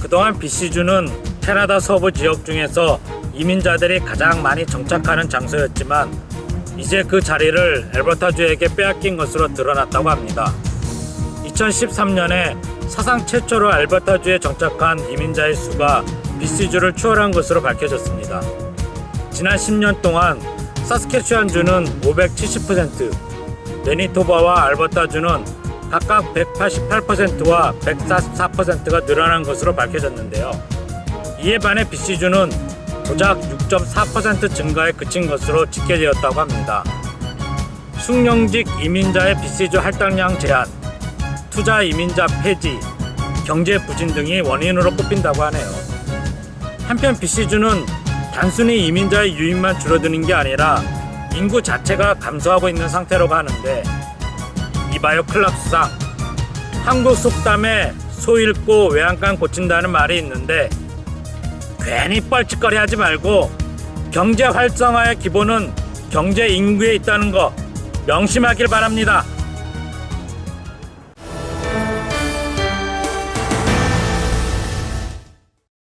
그동안 BC주는 캐나다 서부 지역 중에서 이민자들이 가장 많이 정착하는 장소였지만 이제 그 자리를 엘버타주에게 빼앗긴 것으로 드러났다고 합니다. 2013년에 사상 최초로 알버타주에 정착한 이민자의 수가 BC주를 추월한 것으로 밝혀졌습니다. 지난 10년 동안 사스케추안주는 570%, 매니토바와 알버타주는 각각 188%와 144%가 늘어난 것으로 밝혀졌는데요. 이에 반해 BC주는 고작 6.4% 증가에 그친 것으로 집계되었다고 합니다. 숙련직 이민자의 BC주 할당량 제한, 투자 이민자 폐지, 경제 부진 등이 원인으로 꼽힌다고 하네요. 한편 BC주는 단순히 이민자의 유입만 줄어드는 게 아니라 인구 자체가 감소하고 있는 상태라고 하는데 이바요 클락스상 한국 속담에 소 잃고 외양간 고친다는 말이 있는데 괜히 뻘짓거리 하지 말고 경제 활성화의 기본은 경제 인구에 있다는 거 명심하길 바랍니다.